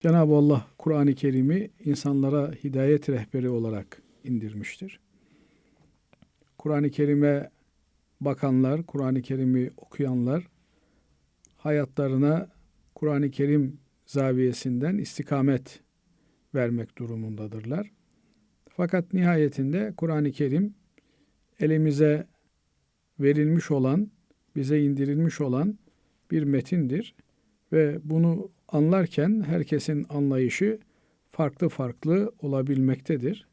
Cenab-ı Allah Kur'an-ı Kerim'i insanlara hidayet rehberi olarak indirmiştir. Kur'an-ı Kerim'e bakanlar, Kur'an-ı Kerim'i okuyanlar hayatlarına Kur'an-ı Kerim zaviyesinden istikamet vermek durumundadırlar. Fakat nihayetinde Kur'an-ı Kerim elimize verilmiş olan, bize indirilmiş olan bir metindir ve bunu anlarken herkesin anlayışı farklı farklı olabilmektedir.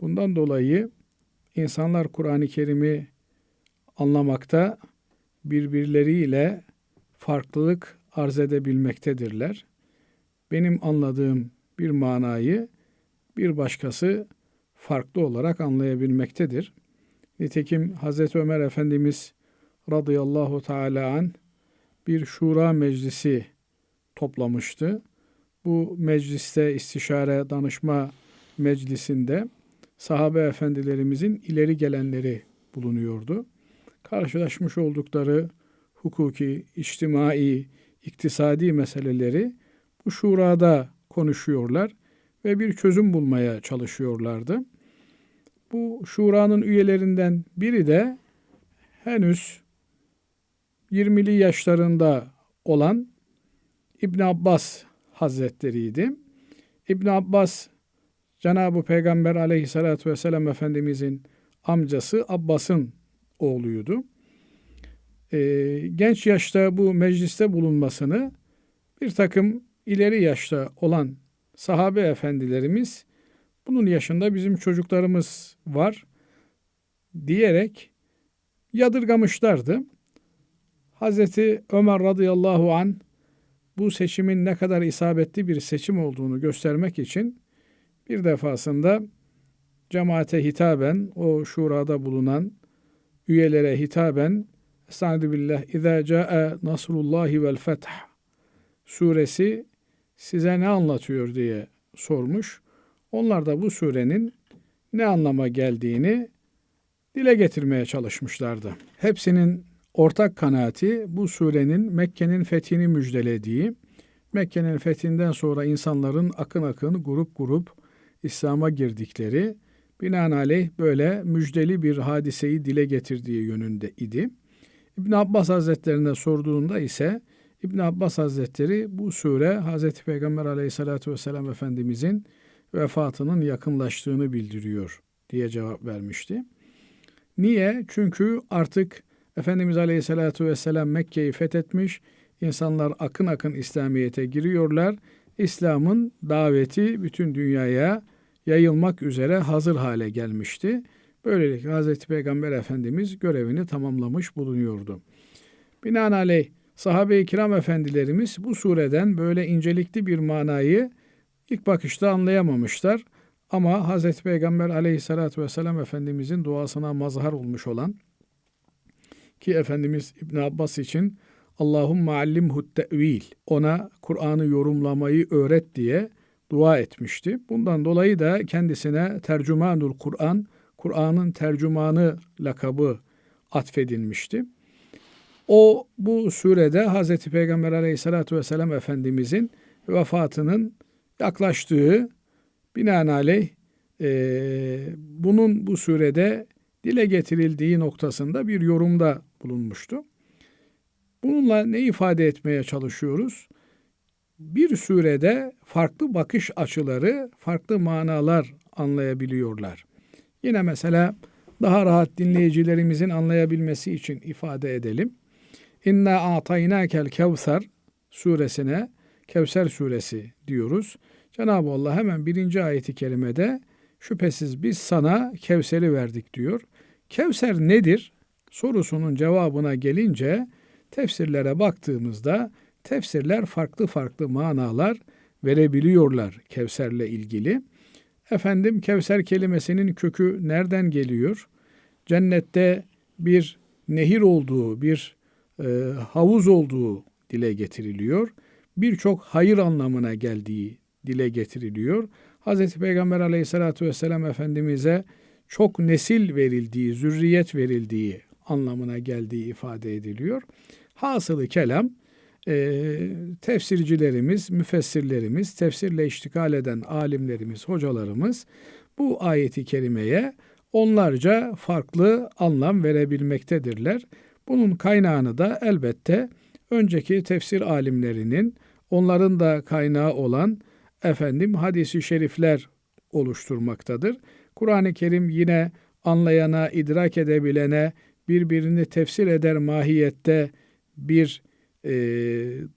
Bundan dolayı insanlar Kur'an-ı Kerim'i anlamakta birbirleriyle farklılık arz edebilmektedirler. Benim anladığım bir manayı bir başkası farklı olarak anlayabilmektedir. Nitekim Hazreti Ömer Efendimiz radıyallahu teala an bir şura meclisi toplamıştı. Bu mecliste istişare danışma meclisinde sahabe efendilerimizin ileri gelenleri bulunuyordu. Karşılaşmış oldukları hukuki, içtimai, iktisadi meseleleri bu şurada konuşuyorlar ve bir çözüm bulmaya çalışıyorlardı. Bu şuranın üyelerinden biri de henüz 20'li yaşlarında olan İbn Abbas Hazretleriydi. İbn Abbas Cenab-ı Peygamber aleyhissalatü vesselam Efendimizin amcası Abbas'ın oğluydu. Ee, genç yaşta bu mecliste bulunmasını bir takım ileri yaşta olan sahabe efendilerimiz bunun yaşında bizim çocuklarımız var diyerek yadırgamışlardı. Hazreti Ömer radıyallahu an bu seçimin ne kadar isabetli bir seçim olduğunu göstermek için bir defasında cemaate hitaben o şurada bulunan üyelere hitaben Estaizu billah İzâ câe nasrullahi vel feth suresi size ne anlatıyor diye sormuş. Onlar da bu surenin ne anlama geldiğini dile getirmeye çalışmışlardı. Hepsinin ortak kanaati bu surenin Mekke'nin fethini müjdelediği, Mekke'nin fethinden sonra insanların akın akın grup grup İslam'a girdikleri, binaenaleyh böyle müjdeli bir hadiseyi dile getirdiği yönünde idi. İbn Abbas Hazretlerine sorduğunda ise İbn Abbas Hazretleri bu sure Hazreti Peygamber Aleyhisselatü Vesselam Efendimizin vefatının yakınlaştığını bildiriyor diye cevap vermişti. Niye? Çünkü artık Efendimiz Aleyhisselatü Vesselam Mekke'yi fethetmiş, insanlar akın akın İslamiyet'e giriyorlar. İslam'ın daveti bütün dünyaya yayılmak üzere hazır hale gelmişti. Böylelikle Hazreti Peygamber Efendimiz görevini tamamlamış bulunuyordu. Binaenaleyh sahabe-i kiram efendilerimiz bu sureden böyle incelikli bir manayı ilk bakışta anlayamamışlar. Ama Hazreti Peygamber aleyhissalatü vesselam Efendimizin duasına mazhar olmuş olan ki Efendimiz İbn Abbas için Allahümme allimhu te'vil ona Kur'an'ı yorumlamayı öğret diye dua etmişti. Bundan dolayı da kendisine tercümanul Kur'an, Kur'an'ın tercümanı lakabı atfedilmişti. O bu surede Hazreti Peygamber aleyhissalatü vesselam Efendimizin vefatının yaklaştığı binaenaleyh e, bunun bu surede dile getirildiği noktasında bir yorumda bulunmuştu. Bununla ne ifade etmeye çalışıyoruz? Bir surede farklı bakış açıları, farklı manalar anlayabiliyorlar. Yine mesela daha rahat dinleyicilerimizin anlayabilmesi için ifade edelim. İnna ataynakel kevser suresine Kevser suresi diyoruz. Cenab-ı Allah hemen birinci ayeti kerimede şüphesiz biz sana Kevser'i verdik diyor. Kevser nedir? Sorusunun cevabına gelince tefsirlere baktığımızda tefsirler farklı farklı manalar verebiliyorlar Kevser'le ilgili. Efendim Kevser kelimesinin kökü nereden geliyor? Cennette bir nehir olduğu, bir e, havuz olduğu dile getiriliyor. Birçok hayır anlamına geldiği dile getiriliyor. Hz. Peygamber aleyhissalatü vesselam Efendimiz'e çok nesil verildiği, zürriyet verildiği anlamına geldiği ifade ediliyor. Hasılı kelam e, tefsircilerimiz, müfessirlerimiz, tefsirle iştikal eden alimlerimiz, hocalarımız bu ayeti kerimeye onlarca farklı anlam verebilmektedirler. Bunun kaynağını da elbette önceki tefsir alimlerinin onların da kaynağı olan efendim hadisi şerifler oluşturmaktadır. Kur'an-ı Kerim yine anlayana, idrak edebilene birbirini tefsir eder mahiyette bir e,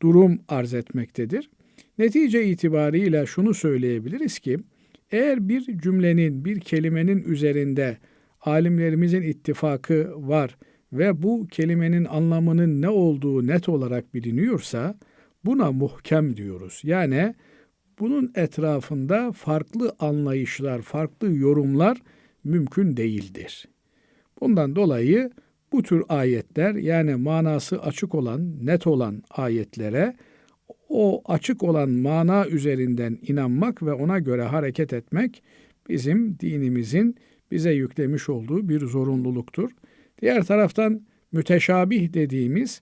durum arz etmektedir. Netice itibariyle şunu söyleyebiliriz ki eğer bir cümlenin, bir kelimenin üzerinde alimlerimizin ittifakı var ve bu kelimenin anlamının ne olduğu net olarak biliniyorsa buna muhkem diyoruz. Yani bunun etrafında farklı anlayışlar, farklı yorumlar mümkün değildir. Bundan dolayı bu tür ayetler yani manası açık olan, net olan ayetlere o açık olan mana üzerinden inanmak ve ona göre hareket etmek bizim dinimizin bize yüklemiş olduğu bir zorunluluktur. Diğer taraftan müteşabih dediğimiz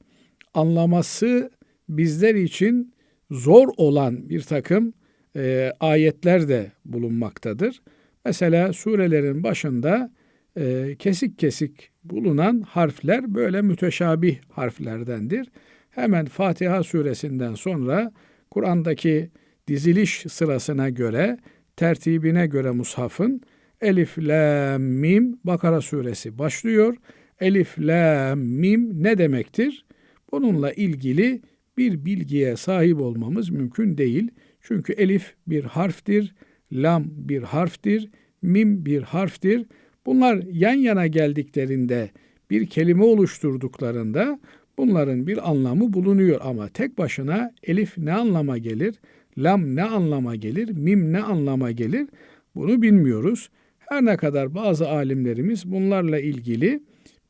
anlaması bizler için zor olan bir takım e, ayetler de bulunmaktadır. Mesela surelerin başında e, kesik kesik bulunan harfler böyle müteşabih harflerdendir. Hemen Fatiha suresinden sonra Kur'an'daki diziliş sırasına göre, tertibine göre mushafın Elif, La, Mim, Bakara suresi başlıyor. Elif, La, Mim ne demektir? Bununla ilgili bir bilgiye sahip olmamız mümkün değil. Çünkü elif bir harftir, lam bir harftir, mim bir harftir. Bunlar yan yana geldiklerinde bir kelime oluşturduklarında bunların bir anlamı bulunuyor ama tek başına elif ne anlama gelir, lam ne anlama gelir, mim ne anlama gelir bunu bilmiyoruz. Her ne kadar bazı alimlerimiz bunlarla ilgili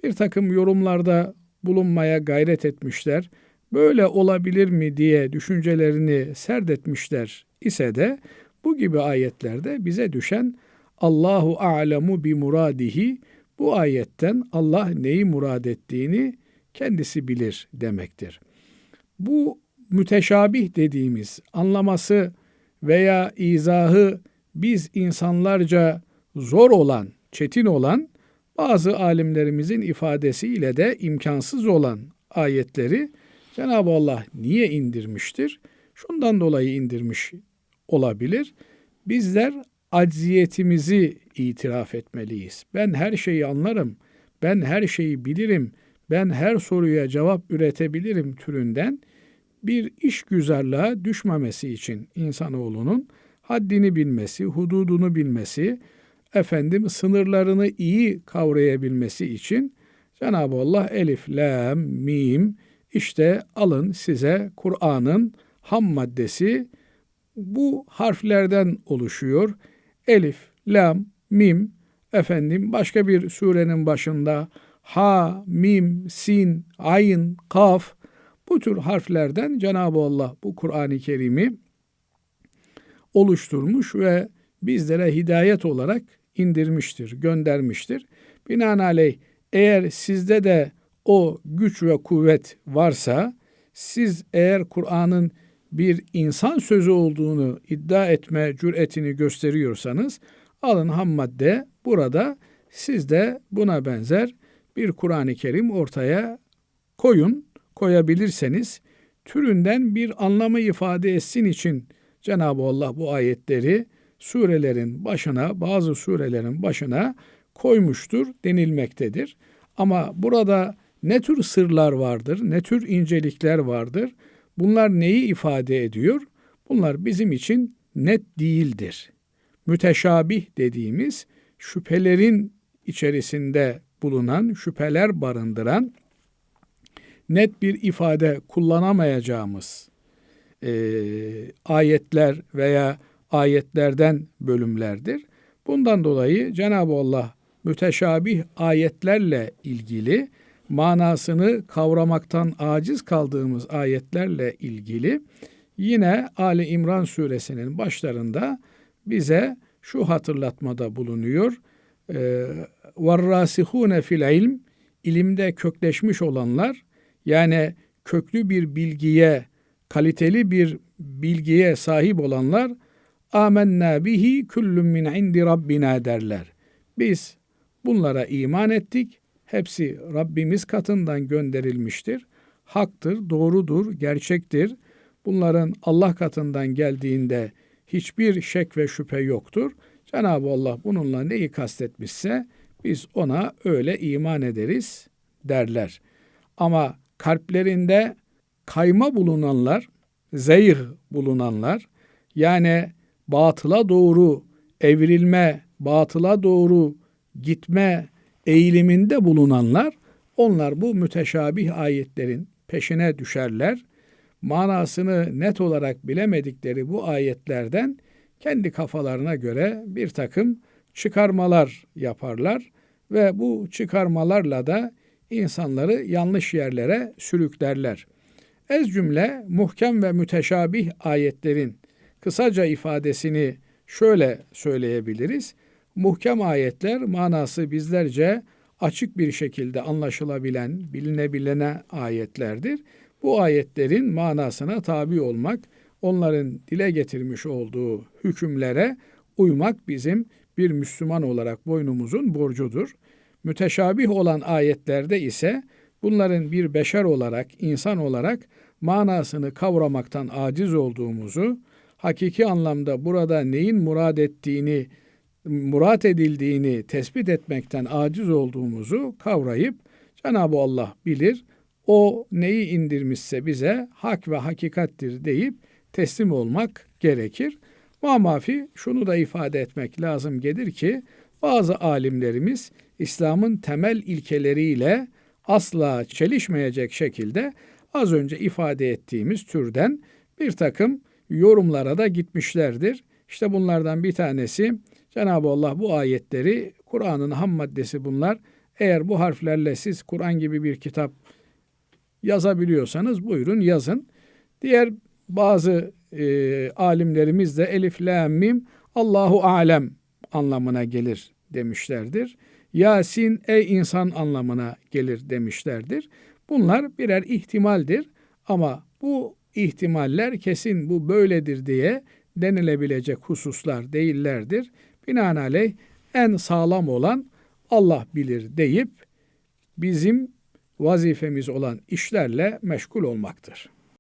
bir takım yorumlarda bulunmaya gayret etmişler böyle olabilir mi diye düşüncelerini serdetmişler ise de bu gibi ayetlerde bize düşen Allahu a'lemu bi muradihi bu ayetten Allah neyi murad ettiğini kendisi bilir demektir. Bu müteşabih dediğimiz anlaması veya izahı biz insanlarca zor olan, çetin olan bazı alimlerimizin ifadesiyle de imkansız olan ayetleri Cenab-ı Allah niye indirmiştir? Şundan dolayı indirmiş olabilir. Bizler acziyetimizi itiraf etmeliyiz. Ben her şeyi anlarım, ben her şeyi bilirim, ben her soruya cevap üretebilirim türünden bir iş güzarlığa düşmemesi için insanoğlunun haddini bilmesi, hududunu bilmesi, efendim sınırlarını iyi kavrayabilmesi için Cenab-ı Allah elif, la, mim, işte alın size Kur'an'ın ham maddesi bu harflerden oluşuyor. Elif, lam, mim, efendim başka bir surenin başında ha, mim, sin, ayn, kaf bu tür harflerden Cenab-ı Allah bu Kur'an-ı Kerim'i oluşturmuş ve bizlere hidayet olarak indirmiştir, göndermiştir. Binaenaleyh eğer sizde de o güç ve kuvvet varsa siz eğer Kur'an'ın bir insan sözü olduğunu iddia etme cüretini gösteriyorsanız alın ham madde burada siz de buna benzer bir Kur'an-ı Kerim ortaya koyun, koyabilirseniz türünden bir anlamı ifade etsin için Cenab-ı Allah bu ayetleri surelerin başına, bazı surelerin başına koymuştur denilmektedir. Ama burada ne tür sırlar vardır, ne tür incelikler vardır? Bunlar neyi ifade ediyor? Bunlar bizim için net değildir. Müteşabih dediğimiz şüphelerin içerisinde bulunan, şüpheler barındıran net bir ifade kullanamayacağımız e, ayetler veya ayetlerden bölümlerdir. Bundan dolayı Cenab-ı Allah müteşabih ayetlerle ilgili manasını kavramaktan aciz kaldığımız ayetlerle ilgili yine Ali İmran suresinin başlarında bize şu hatırlatmada bulunuyor. وَالرَّاسِخُونَ ee, fil ilm ilimde kökleşmiş olanlar yani köklü bir bilgiye kaliteli bir bilgiye sahip olanlar amennâ bihi kullun min indi rabbina derler. Biz bunlara iman ettik. Hepsi Rabbimiz katından gönderilmiştir. Haktır, doğrudur, gerçektir. Bunların Allah katından geldiğinde hiçbir şek ve şüphe yoktur. Cenab-ı Allah bununla neyi kastetmişse biz ona öyle iman ederiz derler. Ama kalplerinde kayma bulunanlar, zeyh bulunanlar, yani batıla doğru evrilme, batıla doğru gitme eğiliminde bulunanlar, onlar bu müteşabih ayetlerin peşine düşerler. Manasını net olarak bilemedikleri bu ayetlerden kendi kafalarına göre bir takım çıkarmalar yaparlar ve bu çıkarmalarla da insanları yanlış yerlere sürüklerler. Ez cümle muhkem ve müteşabih ayetlerin kısaca ifadesini şöyle söyleyebiliriz. Muhkem ayetler manası bizlerce açık bir şekilde anlaşılabilen, bilinebilene ayetlerdir. Bu ayetlerin manasına tabi olmak, onların dile getirmiş olduğu hükümlere uymak bizim bir Müslüman olarak boynumuzun borcudur. Müteşabih olan ayetlerde ise bunların bir beşer olarak, insan olarak manasını kavramaktan aciz olduğumuzu, hakiki anlamda burada neyin murad ettiğini, murat edildiğini tespit etmekten aciz olduğumuzu kavrayıp Cenab-ı Allah bilir. O neyi indirmişse bize hak ve hakikattir deyip teslim olmak gerekir. Mamafi şunu da ifade etmek lazım gelir ki bazı alimlerimiz İslam'ın temel ilkeleriyle asla çelişmeyecek şekilde az önce ifade ettiğimiz türden bir takım yorumlara da gitmişlerdir. İşte bunlardan bir tanesi Cenab-ı Allah bu ayetleri Kur'an'ın ham maddesi bunlar. Eğer bu harflerle siz Kur'an gibi bir kitap yazabiliyorsanız buyurun yazın. Diğer bazı e, alimlerimiz de elif, la, mim Allahu alem anlamına gelir demişlerdir. Yasin ey insan anlamına gelir demişlerdir. Bunlar birer ihtimaldir ama bu ihtimaller kesin bu böyledir diye denilebilecek hususlar değillerdir. Binaenaleyh en sağlam olan Allah bilir deyip bizim vazifemiz olan işlerle meşgul olmaktır.